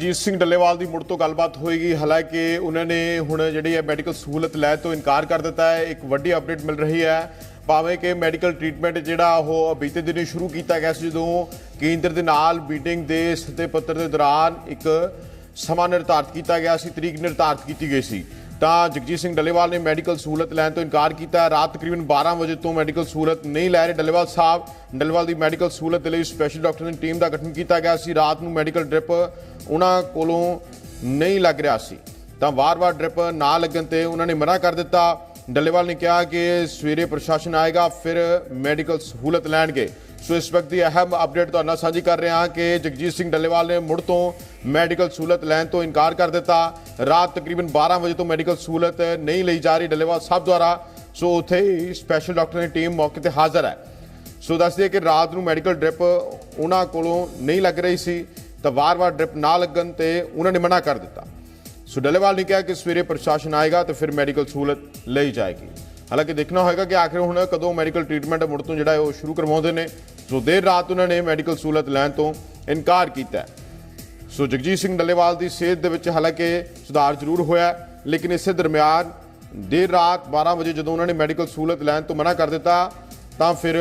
ਜੀਤ ਸਿੰਘ ਡੱਲੇਵਾਲ ਦੀ ਮੁੜ ਤੋਂ ਗੱਲਬਾਤ ਹੋਏਗੀ। ਹਾਲਾਂਕਿ ਉਹਨਾਂ ਨੇ ਹੁਣ ਜਿਹੜੀ ਹੈ ਮੈਡੀਕਲ ਸਹੂਲਤ ਲੈ ਤੋਂ ਇਨਕਾਰ ਕਰ ਦਿੱਤਾ ਹੈ। ਇੱਕ ਵੱਡੀ ਅਪਡੇਟ ਮਿਲ ਰਹੀ ਹੈ। ਭਾਵੇਂ ਕਿ ਮੈਡੀਕਲ ਟ੍ਰੀਟਮੈਂਟ ਜਿਹੜਾ ਉਹ ਬੀਤੇ ਦਿਨੀ ਸ਼ੁਰੂ ਕੀਤਾ ਗਿਆ ਸੀ, ਜਦੋਂ ਕੇਂਦਰ ਦੇ ਨਾਲ ਮੀਟਿੰਗ ਦੇ ਸੱਤੇ ਪੱਤਰ ਦੇ ਦੌਰਾਨ ਇੱਕ ਸਮਾਂ ਨਿਰਧਾਰਤ ਕੀਤਾ ਗਿਆ ਸੀ, ਤਰੀਕ ਨਿਰਧਾਰਤ ਕੀਤੀ ਗਈ ਸੀ। ਤਾਂ ਜਗਜੀਤ ਸਿੰਘ ਡੱਲੇਵਾਲ ਨੇ ਮੈਡੀਕਲ ਸਹੂਲਤ ਲੈਣ ਤੋਂ ਇਨਕਾਰ ਕੀਤਾ। ਰਾਤ ਤਕਰੀਬਨ 12 ਵਜੇ ਤੋਂ ਮੈਡੀਕਲ ਸਹੂਲਤ ਨਹੀਂ ਲੈ ਰਹੇ ਡੱਲੇਵਾਲ ਸਾਹਿਬ। ਡੱਲੇਵਾਲ ਦੀ ਮੈਡੀਕਲ ਸਹੂਲਤ ਦੇ ਲਈ ਸਪੈਸ਼ਲ ਡਾਕਟਰ ਦੀ ਟੀਮ ਦਾ ਗਠਨ ਕੀਤਾ ਗਿਆ ਸੀ। ਰਾਤ ਨੂੰ ਮੈਡੀਕਲ ਡ੍ਰਿਪ ਉਹਨਾਂ ਕੋਲੋਂ ਨਹੀਂ ਲੱਗ ਰਿਹਾ ਸੀ। ਤਾਂ ਵਾਰ-ਵਾਰ ਡ੍ਰਿਪ ਨਾ ਲੱਗਣ ਤੇ ਉਹਨਾਂ ਨੇ ਮਨਾ ਕਰ ਦਿੱਤਾ। ਡੱਲੇਵਾਲ ਨੇ ਕਿਹਾ ਕਿ ਸਵੇਰੇ ਪ੍ਰਸ਼ਾਸਨ ਆਏਗਾ, ਫਿਰ ਮੈਡੀਕਲ ਸਹੂਲਤ ਲੈਣਗੇ। ਸੋ ਇਸ ਵਕਤ ਦੀ ਅਹਿਮ ਅਪਡੇਟ ਤੁਹਾਡੇ ਨਾਲ ਸਾਂਝੀ ਕਰ ਰਿਹਾ ਹਾਂ ਕਿ ਜਗਜੀਤ ਸਿੰਘ ਡੱਲੇਵਾਲ ਨੇ ਮੁੜ ਤੋਂ ਮੈਡੀਕਲ ਸਹੂਲਤ ਲੈਣ ਤੋਂ ਇਨਕਾਰ ਕਰ ਦਿੱਤਾ। ਰਾਤ ਤਕਰੀਬਨ 12 ਵਜੇ ਤੋਂ ਮੈਡੀਕਲ ਸਹੂਲਤ ਨਹੀਂ ਲਈ ਜਾ ਰਹੀ ਡੱਲੇਵਾਲ ਸਾਹਿਬ ਦੁਆਰਾ। ਸੋ ਉੱਥੇ ਹੀ ਸਪੈਸ਼ਲ ਡਾਕਟਰ ਦੀ ਟੀਮ ਮੌਕੇ ਤੇ ਹਾਜ਼ਰ ਹੈ। ਸੋ ਦੱਸ ਕਿ ਰਾਤ ਨੂੰ ਮੈਡੀਕਲ ਡ੍ਰਿਪ ਉਹਨਾਂ ਕੋਲੋਂ ਨਹੀਂ ਲੱਗ ਰਹੀ ਸੀ। ਤਾਂ ਵਾਰ-ਵਾਰ ਡ੍ਰਿਪ ਨਾ ਲੱਗਣ ਤੇ ਉਹਨਾਂ ਨੇ ਮਨਾ ਕਰ ਦਿੱਤਾ। ਸੋ ਡੱਲੇਵਾਲ ਨੇ ਕਿਹਾ ਕਿ ਸਵੇਰੇ ਪ੍ਰਸ਼ਾਸਨ ਆਏਗਾ ਤੇ ਫਿਰ ਮੈਡੀਕਲ ਸਹੂਲਤ ਲਈ ਜਾਏਗੀ। ਹਾਲਾਂਕਿ ਦੇਖਣਾ ਹੋਏਗਾ ਕਿ ਆਖਿਰ ਹੁਣ ਕਦੋਂ ਮੈਡੀਕਲ ਟ੍ਰੀਟਮੈਂਟ ਮੁੜ ਤੋਂ ਜਿਹੜਾ ਹੈ ਉਹ ਸ਼ੁਰੂ ਕਰਵਾਉਂਦੇ ਨੇ। ਸੋ ਦੇਰ ਰਾਤ ਉਹਨਾਂ ਨੇ ਮੈਡੀਕਲ ਸਹੂਲਤ ਲੈਣ ਤੋਂ ਇਨਕਾਰ ਕੀਤਾ ਸੋ ਜਗਜੀਤ ਸਿੰਘ ਡੱਲੇਵਾਲ ਦੀ ਸਿਹਤ ਦੇ ਵਿੱਚ ਹਾਲਾਂਕਿ ਸੁਧਾਰ ਜ਼ਰੂਰ ਹੋਇਆ ਲੇਕਿਨ ਇਸੇ ਦਰਮਿਆਨ ਦੇਰ ਰਾਤ 12 ਵਜੇ ਜਦੋਂ ਉਹਨਾਂ ਨੇ ਮੈਡੀਕਲ ਸਹੂਲਤ ਲੈਣ ਤੋਂ ਮਨਾ ਕਰ ਦਿੱਤਾ, ਤਾਂ ਫਿਰ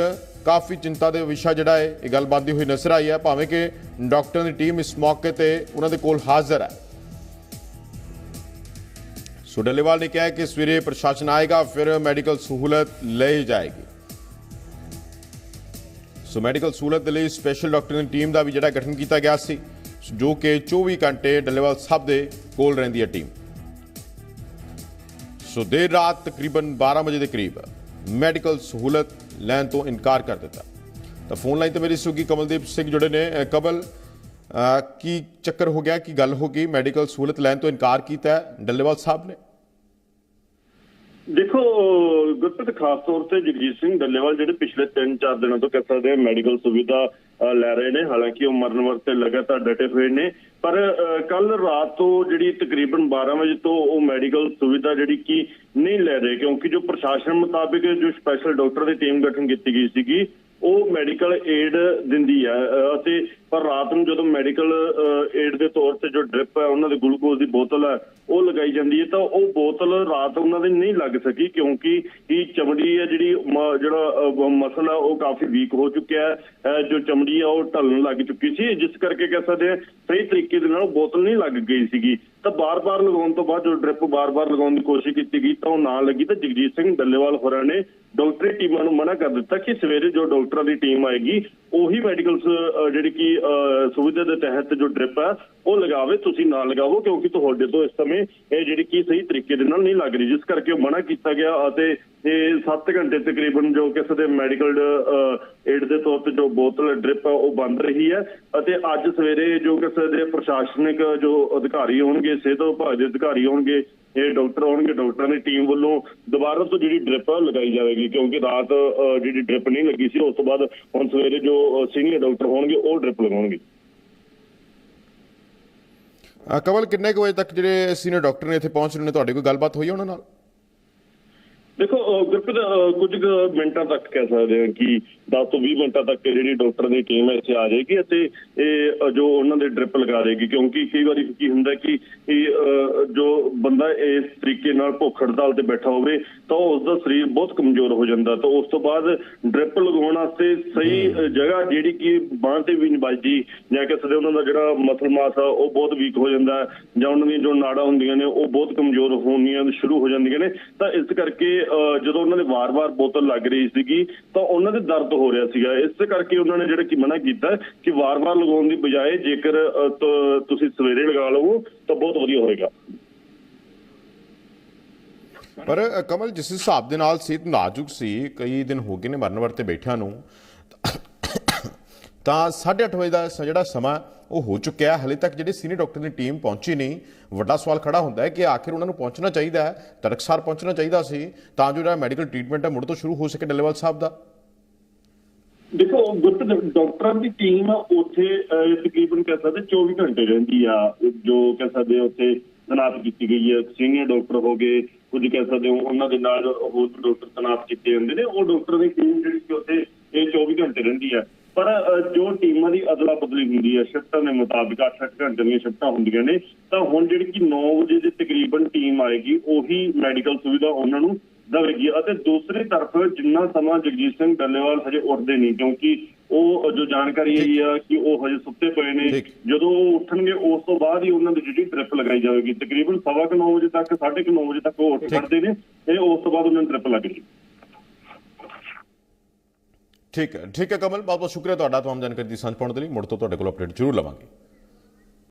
ਕਾਫੀ ਚਿੰਤਾ ਦੇ ਵਿਸ਼ਾ ਜਿਹੜਾ ਹੈ, ਇਹ ਗੱਲ ਬਣਦੀ ਹੋਈ ਨਜ਼ਰ ਆਈ ਹੈ। ਭਾਵੇਂ ਕਿ ਡਾਕਟਰਾਂ ਦੀ ਟੀਮ ਇਸ ਮੌਕੇ ਤੇ ਉਹਨਾਂ ਦੇ ਕੋਲ ਹਾਜ਼ਰ ਹੈ। ਸੋ ਡੱਲੇਵਾਲ ਨੇ ਕਿਹਾ ਕਿ ਸਵੇਰੇ ਪ੍ਰਸ਼ਾਸਨ ਆਏਗਾ, ਫਿਰ ਮੈਡੀਕਲ ਸਹੂਲਤ ਲਈ ਜਾਏਗੀ। ਸੋ ਮੈਡੀਕਲ ਸਹੂਲਤ ਦੇ ਲਈ ਸਪੈਸ਼ਲ ਡਾਕਟਰ ਦੀ ਟੀਮ ਦਾ ਵੀ ਜਿਹੜਾ ਗਠਨ ਕੀਤਾ ਗਿਆ ਸੀ ਜੋ ਕਿ 24 ਘੰਟੇ ਡੱਲੇਵਾਲ ਸਾਹਿਬ ਦੇ ਕੋਲ ਰਹਿੰਦੀ ਹੈ ਟੀਮ ਸੋ ਦੇਰ ਰਾਤ ਤਕਰੀਬਨ 12 ਵਜੇ ਦੇ ਕਰੀਬ ਮੈਡੀਕਲ ਸਹੂਲਤ ਲੈਣ ਤੋਂ ਇਨਕਾਰ ਕਰ ਦਿੱਤਾ ਤਾਂ ਫੋਨ ਲਾਈਨ ਤੇ ਮੇਰੀ ਸੁਗੀ ਕਮਲਦੀਪ ਸਿੰਘ ਜੁੜੇ ਨੇ ਅਹ ਕਮਲ ਕੀ ਚੱਕਰ ਹੋ ਗਿਆ ਕੀ ਗੱਲ ਹੋ ਗਈ ਮੈਡੀਕਲ ਸਹੂਲਤ ਲੈਣ ਤੋਂ ਇਨਕਾਰ ਕੀਤਾ ਡੱਲੇਵਾਲ ਸਾਹਿਬ ਨੇ ਦੇਖੋ, ਗੁਰਪ੍ਰੀਤ, ਖਾਸ ਤੌਰ ਤੇ ਜਗਜੀਤ ਸਿੰਘ ਡੱਲੇਵਾਲ ਜਿਹੜੇ ਪਿਛਲੇ 3-4 ਦਿਨਾਂ ਤੋਂ ਕਹਿ ਸਕਦੇ ਮੈਡੀਕਲ ਸੁਵਿਧਾ ਲੈ ਰਹੇ ਨੇ, ਹਾਲਾਂਕਿ ਉਹ ਮਰਨ ਵਰਤੇ ਲਗਾਤਾਰ ਡਟੇ ਹੋਏ ਨੇ। ਪਰ ਕੱਲ ਰਾਤ ਤੋਂ ਜਿਹੜੀ ਤਕਰੀਬਨ 12 ਵਜੇ ਤੋਂ ਉਹ ਮੈਡੀਕਲ ਸੁਵਿਧਾ ਜਿਹੜੀ ਕਿ ਨਹੀਂ ਲੈ ਰਹੇ, ਕਿਉਂਕਿ ਜੋ ਪ੍ਰਸ਼ਾਸਨ ਮੁਤਾਬਿਕ ਜੋ ਸਪੈਸ਼ਲ ਡਾਕਟਰ ਦੀ ਟੀਮ ਗਠਨ ਕੀਤੀ ਗਈ ਸੀਗੀ, ਉਹ ਮੈਡੀਕਲ ਏਡ ਦਿੰਦੀ ਹੈ ਅਤੇ ਪਰ ਰਾਤ ਨੂੰ ਜਦੋਂ ਮੈਡੀਕਲ ਏਡ ਦੇ ਤੌਰ ਤੇ ਜੋ ਡ੍ਰਿਪ ਹੈ, ਉਹਨਾਂ ਦੇ ਗਲੂਕੋਜ਼ ਦੀ ਬੋਤਲ ਹੈ, ਉਹ ਲਗਾਈ ਜਾਂਦੀ ਹੈ, ਤਾਂ ਉਹ ਬੋਤਲ ਰਾਤ ਉਹਨਾਂ ਦੇ ਨਹੀਂ ਲੱਗ ਸਕੀ ਕਿਉਂਕਿ ਇਹ ਚਮੜੀ ਹੈ ਜਿਹੜੀ ਜਿਹੜਾ ਮਸਲ ਹੈ, ਉਹ ਕਾਫੀ ਵੀਕ ਹੋ ਚੁੱਕਿਆ ਹੈ ਜੋ ਚਮੜੀ ਹੈ, ਉਹ ਢਲਣ ਲੱਗ ਚੁੱਕੀ ਸੀ। ਜਿਸ ਕਰਕੇ ਕਹਿ ਸਕਦੇ ਹਾਂ, ਸਹੀ ਤਰੀਕੇ ਦੇ ਨਾਲ ਉਹ ਬੋਤਲ ਨਹੀਂ ਲੱਗ ਗਈ ਸੀਗੀ। ਤਾਂ ਬਾਰ-ਬਾਰ ਲਗਾਉਣ ਤੋਂ ਬਾਅਦ ਜੋ ਡ੍ਰਿਪ ਬਾਰ-ਬਾਰ ਲਗਾਉਣ ਦੀ ਕੋਸ਼ਿਸ਼ ਕੀਤੀ ਗਈ, ਤਾਂ ਉਹ ਨਾ ਲੱਗੀ ਤਾਂ ਜਗਜੀਤ ਸਿੰਘ ਡੱਲੇਵਾਲ ਹੋਰਾਂ ਨੇ ਡਾਕਟਰੀ ਟੀਮਾਂ ਨੂੰ ਮਨਾ ਕਰ ਦਿੱਤਾ ਕਿ ਸਵੇਰੇ ਜੋ ਡਾਕਟਰਾਂ ਦੀ ਟੀਮ ਆਏਗੀ ਉਹੀ ਮੈਡੀਕਲ ਜਿਹੜੀ ਕਿ ਅ, ਸੁਵਿਧਾ ਦੇ ਤਹਿਤ ਜੋ ਡ੍ਰਿਪ ਹੈ ਉਹ ਲਗਾਵੇ ਤੁਸੀਂ ਨਾ ਲਗਾਵੋ ਕਿਉਂਕਿ ਤੁਹਾਡੇ ਤੋਂ ਇਸ ਸਮੇਂ ਇਹ ਜਿਹੜੀ ਕਿ ਸਹੀ ਤਰੀਕੇ ਦੇ ਨਾਲ ਨਹੀਂ ਲੱਗ ਰਹੀ ਜਿਸ ਕਰਕੇ ਉਹ ਮਨਾ ਕੀਤਾ ਗਿਆ ਅਤੇ ਇਹ 7 ਘੰਟੇ ਤਕਰੀਬਨ ਜੋ ਕਿਸੇ ਦੇ ਮੈਡੀਕਲ ਏਡ ਦੇ ਤੌਰ ਤੇ ਜੋ ਬੋਤਲ, ਡ੍ਰਿਪ ਹੈ ਉਹ ਬੰਦ ਰਹੀ ਹੈ ਅਤੇ ਅੱਜ ਸਵੇਰੇ ਜੋ ਕਿਸੇ ਦੇ ਪ੍ਰਸ਼ਾਸਨਿਕ ਜੋ ਅਧਿਕਾਰੀ ਹੋਣਗੇ, ਸਿਹਤ ਵਿਭਾਗ ਦੇ ਅਧਿਕਾਰੀ ਹੋਣਗੇ, ਇਹ ਡਾਕਟਰ ਹੋਣਗੇ ਡਾਕਟਰਾਂ ਦੀ ਟੀਮ ਵੱਲੋਂ ਦੁਬਾਰਾ ਤੋਂ ਜਿਹੜੀ ਡ੍ਰਿਪ ਲਗਾਈ ਜਾਵੇਗੀ, ਕਿਉਂਕਿ ਰਾਤ ਜਿਹੜੀ ਡ੍ਰਿਪ ਨਹੀਂ ਲੱਗੀ ਸੀ, ਉਸ ਤੋਂ ਬਾਅਦ ਹੁਣ ਸਵੇਰੇ ਜੋ ਸੀਨੀਅਰ ਡਾਕਟਰ ਹੋਣਗੇ, ਉਹ ਡ੍ਰਿਪ ਲਗਾਉਣਗੇ। ਅਹ ਕਮਲ, ਕਿੰਨੇ ਕੁ ਵਜੇ ਤੱਕ ਜਿਹੜੇ ਸੀਨੀਅਰ ਡਾਕਟਰ ਨੇ ਇੱਥੇ ਪਹੁੰਚ ਰਹੇ ਨੇ? ਤੁਹਾਡੀ ਕੋਈ ਗੱਲਬਾਤ ਹੋਈ ਉਹਨਾਂ ਨਾਲ? ਦੇਖੋ, ਅਹ, ਗੁਰਪ੍ਰੀਤ ਕੁਝ ਮਿੰਟਾਂ ਤੱਕ ਕਹਿ ਸਕਦੇ ਹਾਂ ਕਿ 10 ਤੋਂ 20 ਮਿੰਟਾਂ ਤੱਕ ਜਿਹੜੀ ਡਾਕਟਰ ਦੀ ਟੀਮ ਹੈ ਇੱਥੇ ਆ ਜਾਏਗੀ ਅਤੇ ਇਹ ਜੋ ਉਹਨਾਂ ਦੇ ਡ੍ਰਿਪ ਲਗਾ ਦੇਗੀ ਕਿਉਂਕਿ ਕਈ ਵਾਰੀ ਕੀ ਹੁੰਦਾ ਕਿ ਜੋ ਬੰਦਾ ਇਸ ਤਰੀਕੇ ਨਾਲ ਭੁੱਖ ਹੜਤਾਲ ਤੇ ਬੈਠਾ ਹੋਵੇ ਤਾਂ ਉਸ ਦਾ ਸਰੀਰ ਬਹੁਤ ਕਮਜ਼ੋਰ ਹੋ ਜਾਂਦਾ। ਤਾਂ ਉਸ ਤੋਂ ਬਾਅਦ ਡ੍ਰਿਪ ਲਗਾਉਣ ਵਾਸਤੇ ਸਹੀ ਜਗ੍ਹਾ ਜਿਹੜੀ ਕਿ ਬਾਂਹ ਤੇ ਵੀ ਨਹੀਂ ਵੱਜਦੀ ਜਾਂ ਕਿ ਸਦੇ ਉਹਨਾਂ ਦਾ ਜਿਹੜਾ ਮਸਲ ਮਾਸ ਆ ਉਹ ਬਹੁਤ ਵੀਕ ਹੋ ਜਾਂਦਾ ਜਾਂ ਉਹਨਾਂ ਦੀਆਂ ਜੋ ਨਾੜਾਂ ਹੁੰਦੀਆਂ ਨੇ ਉਹ ਬਹੁਤ ਕਮਜ਼ੋਰ ਹੋਣੀਆਂ ਸ਼ੁਰੂ ਹੋ ਜਾਂਦੀਆਂ ਨੇ। ਤਾਂ ਇਸ ਕਰਕੇ ਜਦੋਂ ਉਹਨਾਂ ਦੇ ਵਾਰ-ਵਾਰ ਬੋਤਲ ਲੱਗ ਰਹੀ ਸੀਗੀ ਤਾਂ ਉਹਨਾਂ ਦੇ ਦਰਦ ਹੋ ਰਿਹਾ ਸੀਗਾ। ਇਸ ਕਰਕੇ ਉਹਨਾਂ ਨੇ ਜਿਹੜਾ ਕਿ ਮਨਾ ਕੀਤਾ ਕਿ ਵਾਰ-ਵਾਰ ਲਗਾਉਣ ਦੀ ਬਜਾਏ ਜੇਕਰ ਤੁਸੀਂ ਸਵੇਰੇ ਲਗਾ ਲਵੋ ਤਾਂ ਬਹੁਤ ਵਧੀਆ ਹੋਏਗਾ। ਪਰ ਕਮਲ ਜਿਸ ਹਿਸਾਬ ਦੇ ਨਾਲ ਸਿਹਤ ਨਾਜ਼ੁਕ ਸੀ ਕਈ ਦਿਨ ਹੋ ਗਏ ਨੇ ਮਰਨ ਵਰਤੇ ਬੈਠਿਆਂ ਨੂੰ ਤਾਂ 8:30 ਵਜੇ ਦਾ ਜਿਹੜਾ ਸਮਾਂ ਉਹ ਹੋ ਚੁੱਕਿਆ ਹਲੇ ਤੱਕ ਜਿਹੜੀ ਸੀਨੀਅਰ ਡਾਕਟਰ ਦੀ ਟੀਮ ਪਹੁੰਚੀ ਨਹੀਂ ਵੱਡਾ ਸਵਾਲ ਖੜਾ ਹੁੰਦਾ ਹੈ ਕਿ ਆਖਿਰ ਉਹਨਾਂ ਨੂੰ ਪਹੁੰਚਣਾ ਚਾਹੀਦਾ ਹੈ ਤੜਕਸਾਰ ਪਹੁੰਚਣਾ ਚਾਹੀਦਾ ਸੀ ਤਾਂ ਜੋ ਜਿਹੜਾ ਮੈਡੀਕਲ ਟ੍ਰੀਟਮੈਂਟ ਹੈ ਮੁੜ ਤੋਂ ਸ਼ੁਰੂ ਹੋ ਸਕੇ ਡੱਲੇਵਾਲ ਸਾਹਿਬ ਦਾ। ਦੇਖੋ ਗੁਰਪ੍ਰੀਤ ਡਾਕਟਰਾਂ ਦੀ ਟੀਮ ਉੱਥੇ ਤਕਰੀਬਨ ਕਹਿ ਸਕਦੇ 24 ਘੰਟੇ ਰਹਿੰਦੀ ਆ ਜੋ ਕਹਿ ਸਕਦੇ ਉੱਥੇ ਤਨਾਤ ਕੀਤੀ ਗਈ ਹੈ। ਸੀਨੀਅਰ ਡਾਕਟਰ ਹੋ ਗਏ, ਕੁਝ ਕਹਿ ਸਕਦੇ ਹੋ, ਉਹਨਾਂ ਦੇ ਨਾਲ ਹੋਰ ਡਾਕਟਰ ਤਨਾਤ ਕੀਤੇ ਜਾਂਦੇ ਨੇ। ਉਹ ਡਾਕਟਰ ਦੀ ਟੀਮ ਜਿਹੜੀ ਕਿ ਉੱਥੇ ਇਹ 24 ਘੰਟੇ ਰਹਿੰਦੀ ਹੈ। ਪਰ ਜੋ ਟੀਮਾਂ ਦੀ ਅਦਲਾ ਬਦਲੀ ਹੁੰਦੀ ਹੈ ਸ਼ਿਫਟਾਂ ਦੇ ਮੁਤਾਬਿਕ 8-8 ਘੰਟੇ ਦੀਆਂ ਸ਼ਿਫਟਾਂ ਹੁੰਦੀਆਂ ਨੇ, ਤਾਂ ਹੁਣ ਜਿਹੜੀ ਕਿ 9 ਵਜੇ ਦੇ ਤਕਰੀਬਨ ਟੀਮ ਆਏਗੀ, ਉਹੀ ਮੈਡੀਕਲ ਸੁਵਿਧਾ ਉਹਨਾਂ ਨੂੰ ਦੇਵੇਗੀ ਅਤੇ ਦੂਸਰੀ ਤਰਫ ਜਿੰਨਾ ਸਮਾਂ ਜਗਜੀਤ ਸਿੰਘ ਡੱਲੇਵਾਲ ਹਜੇ ਉੱਠਦੇ ਨਹੀਂ ਕਿਉਂਕਿ ਉਹ ਜੋ ਜਾਣਕਾਰੀ ਆ ਕਿ ਉਹ ਹਜੇ ਸੁੱਤੇ ਪਏ ਨੇ। ਜਦੋਂ ਉਹ ਉੱਠਣਗੇ ਉਸ ਤੋਂ ਬਾਅਦ ਹੀ ਉਹਨਾਂ ਦੀ ਜਿਹੜੀ ਟ੍ਰਿਪ ਲਗਾਈ ਜਾਵੇਗੀ। ਤਕਰੀਬਨ ਸਵਾ ਕੁ 9 ਵਜੇ ਤੱਕ 9:30 ਵਜੇ ਤੱਕ ਉਹ ਉੱਠ। ਖੜਦੇ ਨੇ ਤੇ ਉਸ ਤੋਂ ਬਾਅਦ ਉਹਨਾਂ ਨੂੰ ਟ੍ਰਿਪ ਲੱਗੇਗੀ ਠੀਕ ਹੈ। ਠੀਕ ਹੈ ਕਮਲ ਬਹੁਤ ਬਹੁਤ ਸ਼ੁਕਰੀਆ ਤੁਹਾਡਾ। ਤਮਾਮ ਜਾਣਕਾਰੀ ਦੀ ਸਾਂਝ ਪਾਉਣ ਦੇ ਲਈ। ਮੁੜ ਤੋਂ ਤੁਹਾਡੇ ਕੋਲ ਅਪਡੇਟ ਜ਼ਰੂਰ ਲਵਾਂਗੇ।